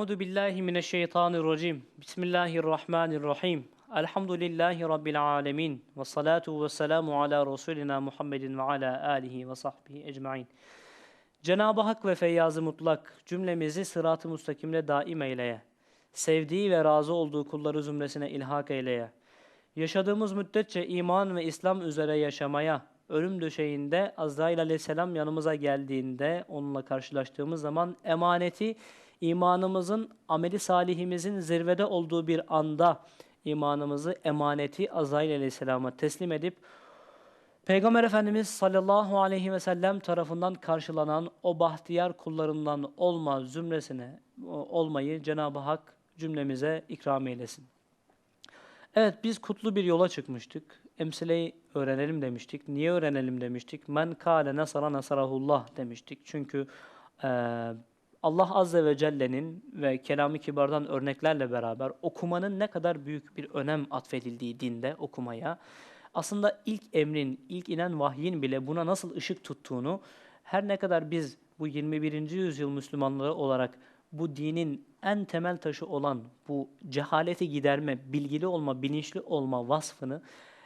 Euzu billahi mineşşeytanirracim. Bismillahirrahmanirrahim. Elhamdülillahi rabbil alamin. Ve salatu ve selamu ala Resulina Muhammedin ve ala alihi ve sahbihi ecmaîn. Cenab-ı Hak ve Feyyaz-ı Mutlak cümlemizi sırat-ı müstakimle daim eyleye. Sevdiği ve razı olduğu kulları zümresine ilhak eyleye. Yaşadığımız müddetçe iman ve İslam üzere yaşamaya, ölüm döşeğinde Azrail aleyhisselam yanımıza geldiğinde onunla karşılaştığımız zaman emaneti imanımızın, ameli salihimizin zirvede olduğu bir anda imanımızı, emaneti Azrail aleyhisselama teslim edip Peygamber Efendimiz sallallahu aleyhi ve sellem tarafından karşılanan o bahtiyar kullarından olma zümresine olmayı Cenab-ı Hak cümlemize ikram eylesin. Evet biz kutlu bir yola çıkmıştık. Emsileyi öğrenelim demiştik. Niye öğrenelim demiştik? Men kâle nasara nasarahullah demiştik. Çünkü e, Allah Azze ve Celle'nin ve kelamı kibardan örneklerle beraber okumanın ne kadar büyük bir önem atfedildiği dinde okumaya, aslında ilk emrin, ilk inen vahyin bile buna nasıl ışık tuttuğunu, her ne kadar biz bu 21. yüzyıl Müslümanları olarak bu dinin en temel taşı olan bu cehaleti giderme, bilgili olma, bilinçli olma vasfını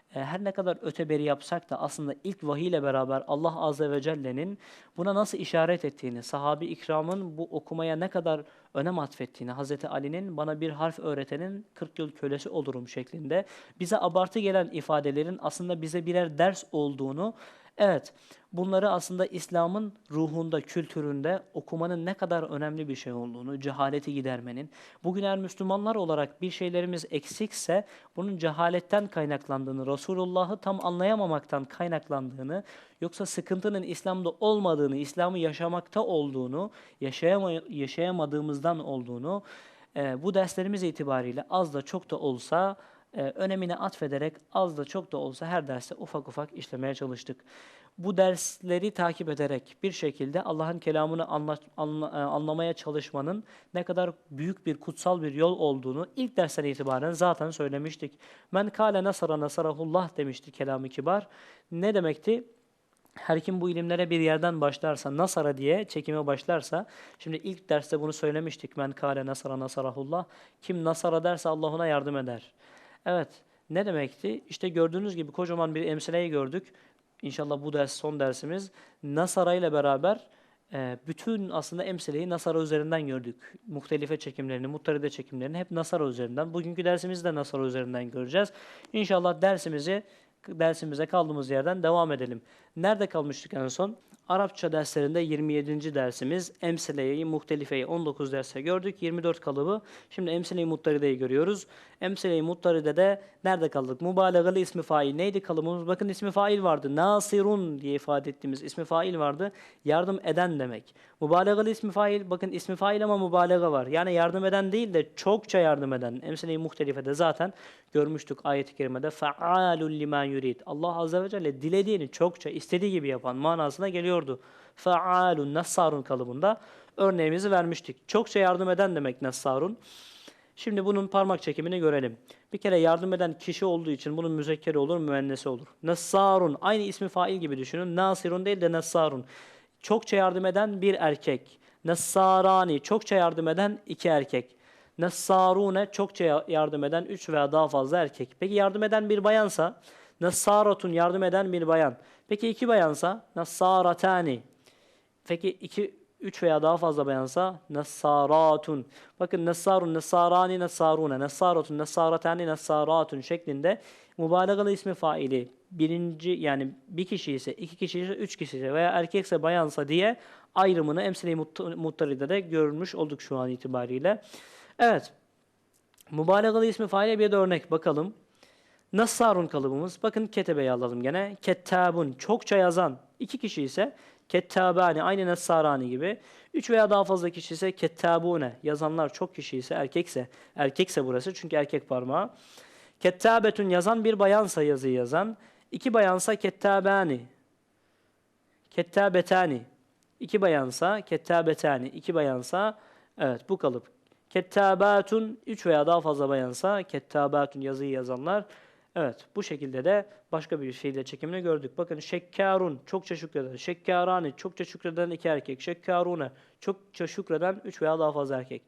her ne kadar öteberi yapsak da aslında ilk vahiy ile beraber Allah Azze ve Celle'nin buna nasıl işaret ettiğini, sahabi ikramın bu okumaya ne kadar önem atfettiğini, Hazreti Ali'nin bana bir harf öğretenin 40 yıl kölesi olurum şeklinde bize abartı gelen ifadelerin aslında bize birer ders olduğunu Evet, bunları aslında İslam'ın ruhunda, kültüründe okumanın ne kadar önemli bir şey olduğunu, cehaleti gidermenin, bugün eğer Müslümanlar olarak bir şeylerimiz eksikse bunun cehaletten kaynaklandığını, Resulullah'ı tam anlayamamaktan kaynaklandığını, yoksa sıkıntının İslam'da olmadığını, İslam'ı yaşamakta olduğunu, yaşayama yaşayamadığımızdan olduğunu, e, bu derslerimiz itibariyle az da çok da olsa e, önemine atfederek az da çok da olsa her derste ufak ufak işlemeye çalıştık. Bu dersleri takip ederek bir şekilde Allah'ın kelamını anla, anla, e, anlamaya çalışmanın ne kadar büyük bir kutsal bir yol olduğunu ilk dersten itibaren zaten söylemiştik. Men kâle nasara nasarahullah demişti kelamı kibar. Ne demekti? her kim bu ilimlere bir yerden başlarsa, Nasara diye çekime başlarsa, şimdi ilk derste bunu söylemiştik. Men kâle nasara nasarahullah. Kim Nasara derse Allah ona yardım eder. Evet, ne demekti? İşte gördüğünüz gibi kocaman bir emsileyi gördük. İnşallah bu ders son dersimiz. Nasara ile beraber e, bütün aslında emsileyi Nasara üzerinden gördük. Muhtelife çekimlerini, muttaride çekimlerini hep Nasara üzerinden. Bugünkü dersimizi de Nasara üzerinden göreceğiz. İnşallah dersimizi dersimize kaldığımız yerden devam edelim. Nerede kalmıştık en son? Arapça derslerinde 27. dersimiz Emsile-i Muhtelife'yi 19 derse gördük. 24 kalıbı. Şimdi Emsile-i Muttaride'yi görüyoruz. Emsile-i Muttaride'de nerede kaldık? Mübalağalı ismi fail. Neydi kalıbımız? Bakın ismi fail vardı. Nasirun diye ifade ettiğimiz ismi fail vardı. Yardım eden demek. Mübalağalı ismi fail. Bakın ismi fail ama mübalağa var. Yani yardım eden değil de çokça yardım eden. Emsile-i Muhtelife'de zaten görmüştük ayet-i kerimede. Fa'alul lima yurid. Allah Azze ve Celle dilediğini çokça istediği gibi yapan manasına geliyordu. Fa'alun nassarun kalıbında örneğimizi vermiştik. Çokça yardım eden demek nassarun. Şimdi bunun parmak çekimini görelim. Bir kere yardım eden kişi olduğu için bunun müzekkeri olur, müennesi olur. Nassarun aynı ismi fail gibi düşünün. Nasirun değil de nassarun. Çokça yardım eden bir erkek. Nassarani çokça yardım eden iki erkek. Nassarune çokça yardım eden üç veya daha fazla erkek. Peki yardım eden bir bayansa Nassaratun yardım eden bir bayan. Peki iki bayansa Nassaratani. Peki iki, üç veya daha fazla bayansa Nassaratun. Bakın Nassarun, Nassarani, Nassarune, Nassaratun, Nassaratani, Nassaratun şeklinde mübalağalı ismi faili birinci yani bir kişi ise, iki kişi ise, üç kişi ise veya erkekse bayansa diye ayrımını emsile-i muttaride de görmüş olduk şu an itibariyle. Evet. Mübalağalı ismi faile bir de örnek bakalım. Nassarun kalıbımız. Bakın ketebeyi alalım gene. Kettabun çokça yazan. iki kişi ise kettabani aynı nassarani gibi. Üç veya daha fazla kişi ise kettabune. Yazanlar çok kişi ise erkekse. Erkekse burası çünkü erkek parmağı. Kettabetun yazan bir bayansa yazıyı yazan. iki bayansa kettabani. Kettabetani. İki bayansa kettabetani. iki bayansa evet bu kalıp. Kettabatun üç veya daha fazla bayansa kettabatun yazıyı yazanlar. Evet bu şekilde de başka bir şeyle çekimini gördük. Bakın şekkarun çokça şükreden, şekkarani çokça şükreden iki erkek, şekkarune çokça şükreden üç veya daha fazla erkek.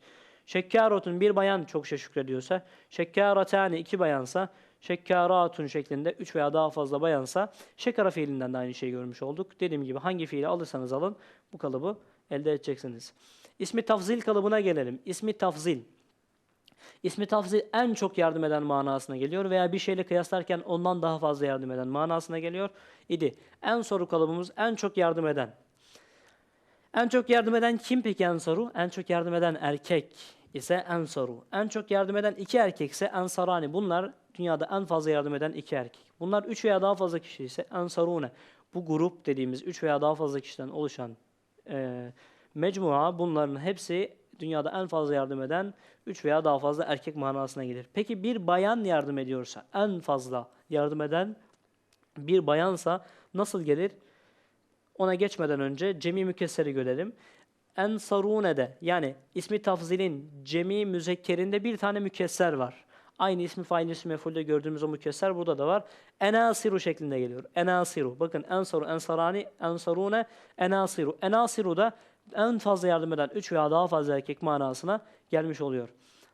Şekkaratun bir bayan çok şey şükrediyorsa, şekkaratani iki bayansa, şekkaratun şeklinde üç veya daha fazla bayansa şekara fiilinden de aynı şeyi görmüş olduk. Dediğim gibi hangi fiili alırsanız alın bu kalıbı elde edeceksiniz. İsmi tafzil kalıbına gelelim. İsmi tafzil. İsmi tafzil en çok yardım eden manasına geliyor veya bir şeyle kıyaslarken ondan daha fazla yardım eden manasına geliyor idi. En soru kalıbımız en çok yardım eden. En çok yardım eden kim peki en soru? En çok yardım eden erkek ise en soru. En çok yardım eden iki erkek ise ensarani. Bunlar dünyada en fazla yardım eden iki erkek. Bunlar üç veya daha fazla kişi ise ensarune. Bu grup dediğimiz üç veya daha fazla kişiden oluşan e, mecmua bunların hepsi dünyada en fazla yardım eden üç veya daha fazla erkek manasına gelir. Peki bir bayan yardım ediyorsa en fazla yardım eden bir bayansa nasıl gelir? Ona geçmeden önce cemi mükesseri görelim. Ensarune'de yani ismi tafzilin cemi müzekkerinde bir tane mükesser var. Aynı ismi fail ismi mefulde gördüğümüz o mükesser burada da var. Enasiru şeklinde geliyor. Enasiru. Bakın ensaru, ensarani, ensarune, enasiru. Enasiru da en fazla yardım eden üç veya daha fazla erkek manasına gelmiş oluyor.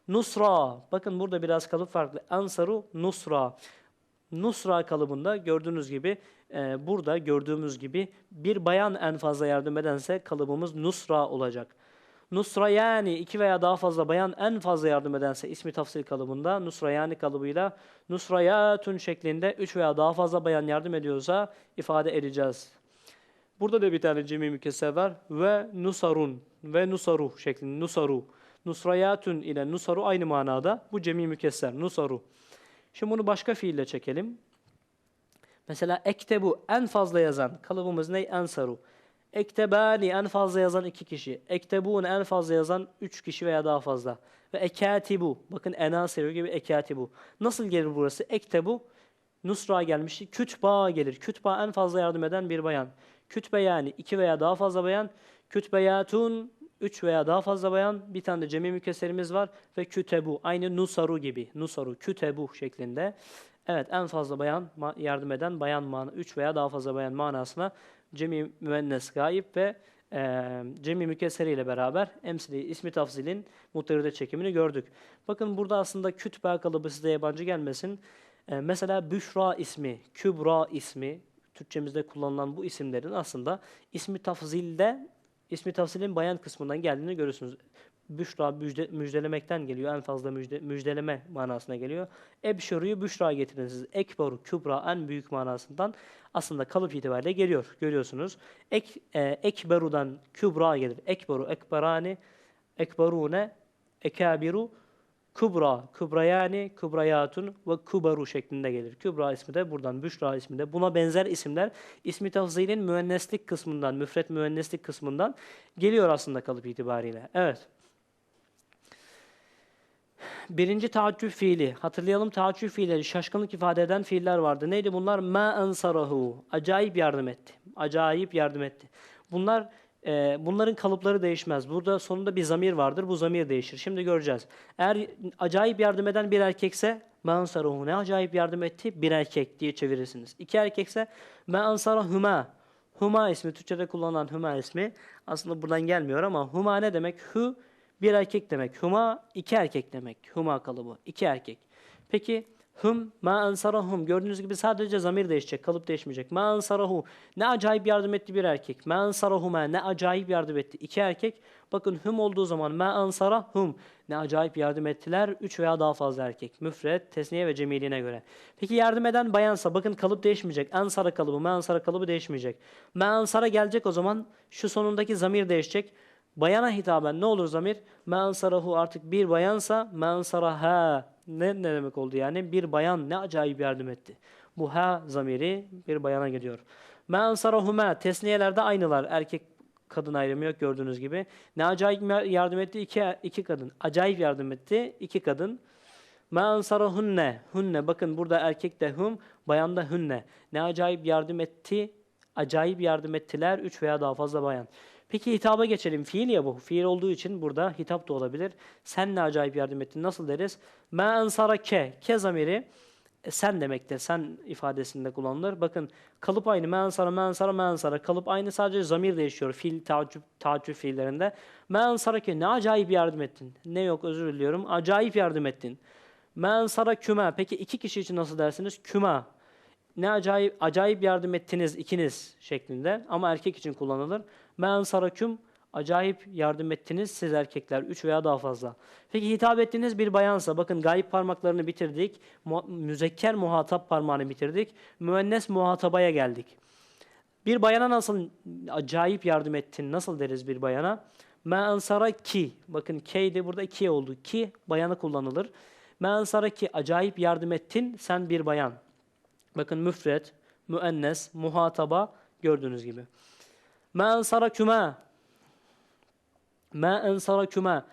Nusra. Bakın burada biraz kalıp farklı. Ensaru, nusra. Nusra kalıbında gördüğünüz gibi e, burada gördüğümüz gibi bir bayan en fazla yardım edense kalıbımız Nusra olacak. Nusra yani iki veya daha fazla bayan en fazla yardım edense ismi tafsil kalıbında Nusra yani kalıbıyla Nusrayatun şeklinde üç veya daha fazla bayan yardım ediyorsa ifade edeceğiz. Burada da bir tane cemi mükesser var ve nusarun ve nusaru şeklinde nusaru. Nusrayatun ile nusaru aynı manada. Bu cemi mükesser nusaru. Şimdi bunu başka fiille çekelim. Mesela ektebu en fazla yazan kalıbımız ne? Ensaru. Ektebani en fazla yazan iki kişi. Ektebun en fazla yazan üç kişi veya daha fazla. Ve ekatibu. Bakın enasiru gibi ekatibu. Nasıl gelir burası? Ektebu. Nusra gelmişti. Kütba gelir. Kütba en fazla yardım eden bir bayan. Kütbe yani iki veya daha fazla bayan. Kütbeyatun üç veya daha fazla bayan. Bir tane de cemi mükesserimiz var. Ve kütebu. Aynı nusaru gibi. Nusaru. Kütebu şeklinde. Evet en fazla bayan yardım eden bayan mana 3 veya daha fazla bayan manasına cemi müennes gayip ve e, cemi mükesseri ile beraber emsili ismi tafzilin muhteride çekimini gördük. Bakın burada aslında kütbe kalıbı size yabancı gelmesin. E, mesela Büşra ismi, Kübra ismi Türkçemizde kullanılan bu isimlerin aslında ismi tafzilde ismi tafsilin bayan kısmından geldiğini görürsünüz. Büşra müjde, müjdelemekten geliyor. En fazla müjde, müjdeleme manasına geliyor. Ebşeru'yu Büşra getirin siz. Ekberu, Kübra en büyük manasından aslında kalıp itibariyle geliyor. Görüyorsunuz. Ek, e, ekberu'dan Kübra gelir. Ekberu, ekberani, ekberune, ekabiru, Kübra, Kübrayani, Kübrayatun ve Küberu şeklinde gelir. Kübra ismi de buradan, Büşra ismi de. Buna benzer isimler ismi tafzilin müenneslik kısmından, müfret müenneslik kısmından geliyor aslında kalıp itibariyle. Evet. Birinci taaccüp fiili. Hatırlayalım taaccüp fiilleri şaşkınlık ifade eden fiiller vardı. Neydi bunlar? Ma ensarahu. Acayip yardım etti. Acayip yardım etti. Bunlar e, bunların kalıpları değişmez. Burada sonunda bir zamir vardır. Bu zamir değişir. Şimdi göreceğiz. Eğer acayip yardım eden bir erkekse ma ensarahu ne acayip yardım etti? Bir erkek diye çevirirsiniz. İki erkekse ma ensarahuma. Huma ismi Türkçe'de kullanılan Huma ismi aslında buradan gelmiyor ama Huma ne demek? Hu bir erkek demek. Huma iki erkek demek. Huma kalıbı. iki erkek. Peki hum ma ansarahum gördüğünüz gibi sadece zamir değişecek, kalıp değişmeyecek. Ma ansarahu ne acayip yardım etti bir erkek. Ma ansarahuma ne acayip yardım etti iki erkek. Bakın hum olduğu zaman ma ansarahum ne acayip yardım ettiler üç veya daha fazla erkek. Müfret, tesniye ve cemiliğine göre. Peki yardım eden bayansa bakın kalıp değişmeyecek. Ansara kalıbı, ma ansara kalıbı değişmeyecek. Ma ansara gelecek o zaman şu sonundaki zamir değişecek. Bayana hitaben ne olur zamir? Mensarahu artık bir bayansa mensaraha ne, ne demek oldu yani? Bir bayan ne acayip yardım etti. Bu ha zamiri bir bayana gidiyor. Mensarahuma tesniyelerde aynılar. Erkek kadın ayrımı yok gördüğünüz gibi. Ne acayip yardım etti? İki, iki kadın. Acayip yardım etti. iki kadın. Mensarahunne. Hunne. Bakın burada erkek de hum, bayan da hunne. Ne acayip yardım etti? Acayip yardım ettiler. Üç veya daha fazla bayan. Peki hitaba geçelim. Fiil ya bu. Fiil olduğu için burada hitap da olabilir. Sen ne acayip yardım ettin. Nasıl deriz? Ma ensara ke. Ke zamiri e, sen demektir. Sen ifadesinde kullanılır. Bakın kalıp aynı. Men ansara, men ansara, men ansara. Kalıp aynı sadece zamir değişiyor. Fiil, tacip, tacip fiillerinde. Men ansara ki ne acayip yardım ettin. Ne yok özür diliyorum. Acayip yardım ettin. Men ansara küme. Peki iki kişi için nasıl dersiniz? Küme. Ne acayip acayip yardım ettiniz ikiniz şeklinde ama erkek için kullanılır. Men saraküm acayip yardım ettiniz siz erkekler üç veya daha fazla. Peki hitap ettiğiniz bir bayansa bakın gayip parmaklarını bitirdik. Mu müzekker muhatap parmağını bitirdik. Müennes muhatabaya geldik. Bir bayana nasıl acayip yardım ettin? Nasıl deriz bir bayana? Men ansara ki. Bakın ki de burada ki oldu. Ki bayanı kullanılır. Men ansara ki acayip yardım ettin sen bir bayan. Bakın müfret, müennes, muhataba gördüğünüz gibi. Ma ensara küme. Ma ensara küme.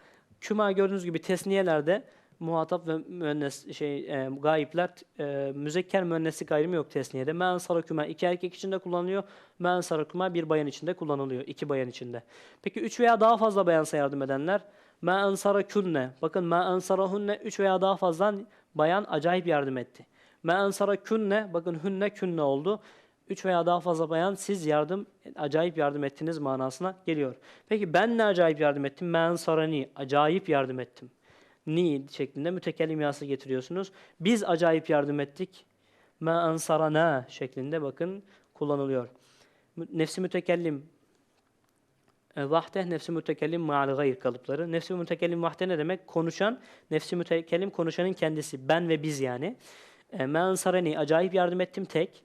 Küme gördüğünüz gibi tesniyelerde muhatap ve müennes şey e, gayipler e, müzekker müenneslik ayrımı yok tesniyede. Ma ensara küme iki erkek içinde kullanılıyor. Ma ensara küme bir bayan içinde kullanılıyor. iki bayan içinde. Peki üç veya daha fazla bayansa yardım edenler Ma ensara künne. Bakın ma ensarahunne üç veya daha fazla bayan acayip yardım etti. Me ensara künne, bakın hünne künne oldu. Üç veya daha fazla bayan siz yardım, acayip yardım ettiniz manasına geliyor. Peki ben ne acayip yardım ettim? Me ensarani, acayip yardım ettim. Ni şeklinde mütekellim yası getiriyorsunuz. Biz acayip yardım ettik. Me ensarana şeklinde bakın kullanılıyor. Nefsi mütekellim e, Vahde nefsi mütekellim ma'al gayr kalıpları. Nefsi mütekellim vahde ne demek? Konuşan, nefsi mütekellim konuşanın kendisi. Ben ve biz yani. E, me ansarani acayip yardım ettim tek.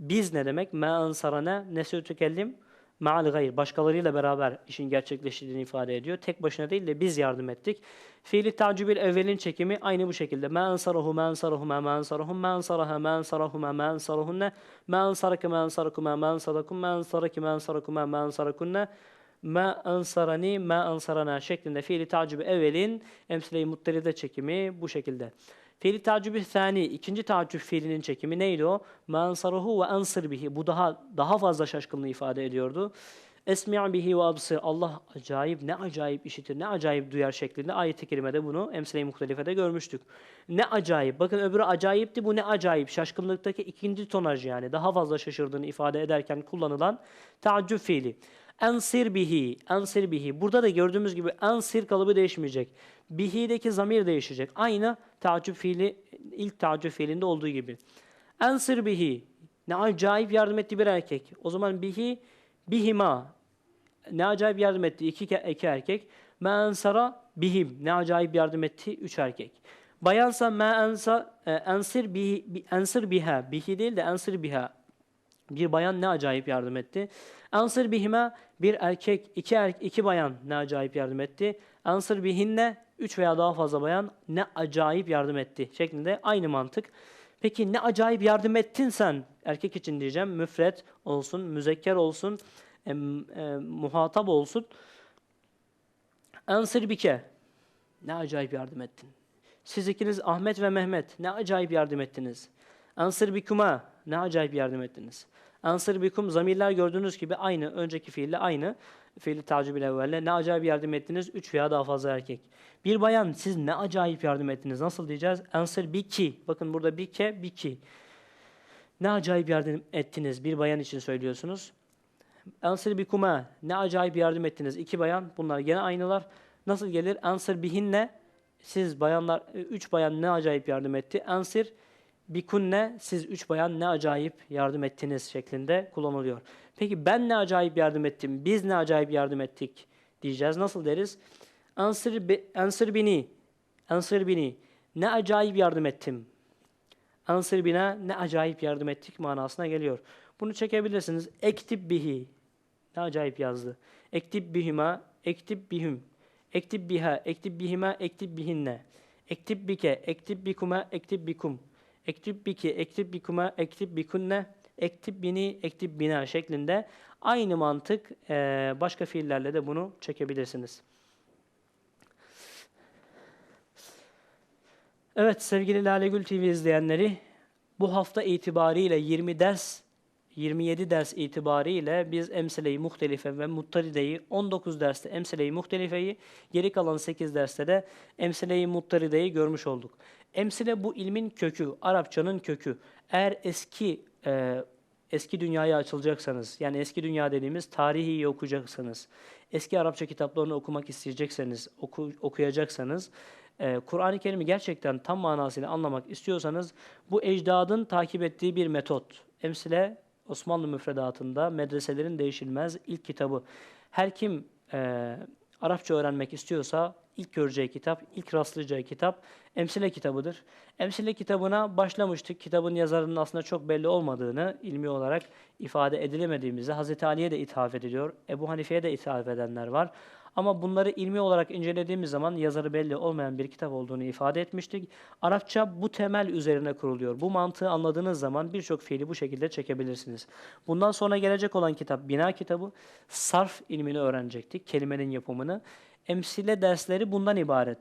Biz ne demek? Me ansarana nefsi tükellim ma'al gayr. Başkalarıyla beraber işin gerçekleştiğini ifade ediyor. Tek başına değil de biz yardım ettik. Fiili tacübil evvelin çekimi aynı bu şekilde. Me ansarahu me ansarahu me me ansarahum me ansaraha me ansarahu me me ansarahunne me ansarake me ansarakume me ansarakum me ansaraki me ansarakume me ansarakunne ma ansarani ma ansarana şeklinde fiili tacübü evvelin emsile-i mutteride çekimi bu şekilde. Fiili tacübü thani ikinci tacüb fiilinin çekimi neydi o? Ma ansarahu ve ansır bihi. Bu daha daha fazla şaşkınlığı ifade ediyordu. Esmi' bihi ve absir. Allah acayip ne acayip işitir, ne acayip duyar şeklinde ayet-i kerimede bunu emsile-i muhtelifede görmüştük. Ne acayip. Bakın öbürü acayipti bu ne acayip. Şaşkınlıktaki ikinci tonaj yani daha fazla şaşırdığını ifade ederken kullanılan tacüb fiili. Ensir bihi, ensir bihi. Burada da gördüğümüz gibi ensir kalıbı değişmeyecek. Bihi'deki zamir değişecek. Aynı tacip fiili, ilk tacip fiilinde olduğu gibi. Ensir bihi. Ne acayip yardım etti bir erkek. O zaman bihi, bihima. Ne acayip yardım etti iki, iki erkek. Ma ensara bihim. Ne acayip yardım etti üç erkek. Bayansa ma ensa, ensir bihi, ensir biha. Bihi değil de ensir biha. Bir bayan ne acayip yardım etti. Ansır bihime bir erkek, iki er, iki bayan ne acayip yardım etti. Ansır bihinne üç veya daha fazla bayan ne acayip yardım etti şeklinde aynı mantık. Peki ne acayip yardım ettin sen? Erkek için diyeceğim. Müfret olsun, müzekker olsun, e, e, muhatap olsun. Ansır bike. Ne acayip yardım ettin. Siz ikiniz Ahmet ve Mehmet ne acayip yardım ettiniz. Ansır bikuma ne acayip yardım ettiniz. Ansır bikum zamirler gördüğünüz gibi aynı. Önceki fiille aynı. Fiili tacübül evvelle. Ne acayip yardım ettiniz? Üç veya daha fazla erkek. Bir bayan siz ne acayip yardım ettiniz? Nasıl diyeceğiz? Ansır biki. Bakın burada bike, biki. Ne acayip yardım ettiniz? Bir bayan için söylüyorsunuz. Ansır bikuma. Ne acayip yardım ettiniz? İki bayan. Bunlar gene aynılar. Nasıl gelir? Ansır bihinne. Siz bayanlar, üç bayan ne acayip yardım etti? Ansır bikunne siz üç bayan ne acayip yardım ettiniz şeklinde kullanılıyor. Peki ben ne acayip yardım ettim, biz ne acayip yardım ettik diyeceğiz. Nasıl deriz? Ansır, ansır bini, ansır bini, ne acayip yardım ettim. Ansır bina, ne acayip yardım ettik manasına geliyor. Bunu çekebilirsiniz. Ektib bihi, ne acayip yazdı. Ektib bihima, ektib bihüm, ektib biha, ektib bihima, ektib bihinne. Ektib bike, ektib bikuma, ektib bikum. Ektib biki, ektib bikuma, ektib bikunne, ektib bini, ektib bina şeklinde aynı mantık başka fiillerle de bunu çekebilirsiniz. Evet sevgili Lale Gül TV izleyenleri bu hafta itibariyle 20 ders 27 ders itibariyle biz emsile-i muhtelife ve muttarideyi 19 derste emsile-i muhtelifeyi geri kalan 8 derste de emsile-i muttarideyi görmüş olduk. Emsile bu ilmin kökü, Arapçanın kökü. Eğer eski e, eski dünyaya açılacaksanız, yani eski dünya dediğimiz tarihi okuyacaksanız, eski Arapça kitaplarını okumak isteyecekseniz, oku, okuyacaksanız, e, Kur'an-ı Kerim'i gerçekten tam manasıyla anlamak istiyorsanız, bu ecdadın takip ettiği bir metot. Emsile Osmanlı müfredatında medreselerin değişilmez ilk kitabı. Her kim e, Arapça öğrenmek istiyorsa ilk göreceği kitap, ilk rastlayacağı kitap Emsile kitabıdır. Emsile kitabına başlamıştık. Kitabın yazarının aslında çok belli olmadığını ilmi olarak ifade edilemediğimizi Hazreti Ali'ye de ithaf ediliyor. Ebu Hanife'ye de ithaf edenler var. Ama bunları ilmi olarak incelediğimiz zaman yazarı belli olmayan bir kitap olduğunu ifade etmiştik. Arapça bu temel üzerine kuruluyor. Bu mantığı anladığınız zaman birçok fiili bu şekilde çekebilirsiniz. Bundan sonra gelecek olan kitap Bina kitabı. Sarf ilmini öğrenecektik, kelimenin yapımını. Emsile dersleri bundan ibaret.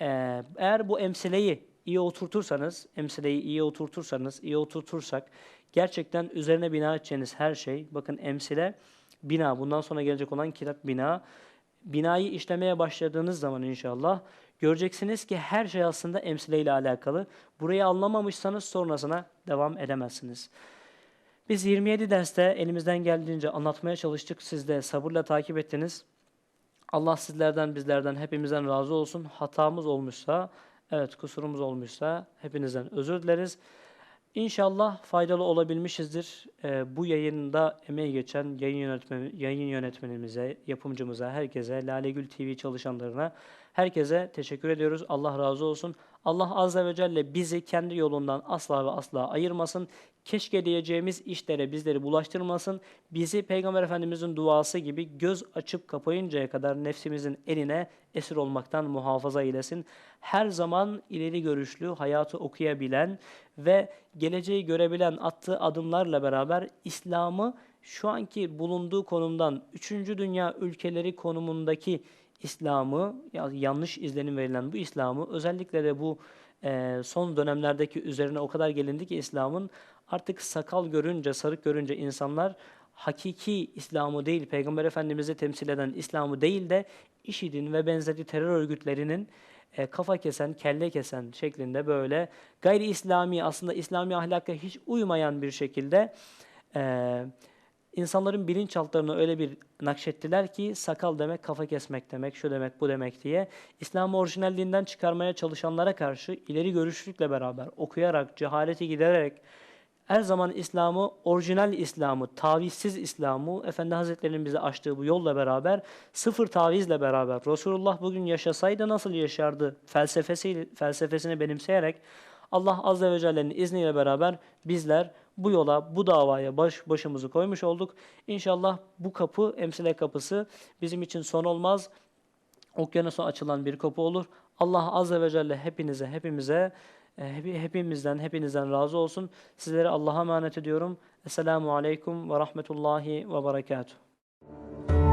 Ee, eğer bu emsileyi iyi oturtursanız, emsileyi iyi oturtursanız, iyi oturtursak gerçekten üzerine bina edeceğiniz her şey, bakın emsile, bina, bundan sonra gelecek olan kitap bina, binayı işlemeye başladığınız zaman inşallah göreceksiniz ki her şey aslında emsile ile alakalı. Burayı anlamamışsanız sonrasına devam edemezsiniz. Biz 27 derste elimizden geldiğince anlatmaya çalıştık. Siz de sabırla takip ettiniz. Allah sizlerden, bizlerden, hepimizden razı olsun. Hatamız olmuşsa, evet kusurumuz olmuşsa hepinizden özür dileriz. İnşallah faydalı olabilmişizdir. Ee, bu yayında emeği geçen yayın, yönetmen, yayın yönetmenimize, yapımcımıza, herkese, Lale Gül TV çalışanlarına, herkese teşekkür ediyoruz. Allah razı olsun. Allah Azze ve Celle bizi kendi yolundan asla ve asla ayırmasın. Keşke diyeceğimiz işlere bizleri bulaştırmasın. Bizi Peygamber Efendimizin duası gibi göz açıp kapayıncaya kadar nefsimizin eline esir olmaktan muhafaza eylesin. Her zaman ileri görüşlü, hayatı okuyabilen ve geleceği görebilen attığı adımlarla beraber İslam'ı şu anki bulunduğu konumdan 3. dünya ülkeleri konumundaki İslam'ı ya- yanlış izlenim verilen bu İslam'ı özellikle de bu son dönemlerdeki üzerine o kadar gelindi ki İslam'ın artık sakal görünce, sarık görünce insanlar hakiki İslam'ı değil, Peygamber Efendimiz'i temsil eden İslam'ı değil de IŞİD'in ve benzeri terör örgütlerinin e, kafa kesen, kelle kesen şeklinde böyle gayri İslami aslında İslami ahlaka hiç uymayan bir şekilde e, insanların bilinçaltlarını öyle bir nakşettiler ki sakal demek kafa kesmek demek, şu demek, bu demek diye İslam'ı orijinalliğinden çıkarmaya çalışanlara karşı ileri görüşlükle beraber okuyarak, cehaleti gidererek her zaman İslam'ı, orijinal İslam'ı, tavizsiz İslam'ı, Efendi Hazretleri'nin bize açtığı bu yolla beraber, sıfır tavizle beraber, Resulullah bugün yaşasaydı nasıl yaşardı felsefesi, felsefesini benimseyerek, Allah Azze ve Celle'nin izniyle beraber bizler bu yola, bu davaya baş, başımızı koymuş olduk. İnşallah bu kapı, emsile kapısı bizim için son olmaz. Okyanusa açılan bir kapı olur. Allah Azze ve Celle hepinize, hepimize, hep- hepimizden, hepinizden razı olsun. Sizleri Allah'a emanet ediyorum. Esselamu Aleyküm ve Rahmetullahi ve Berekatuhu.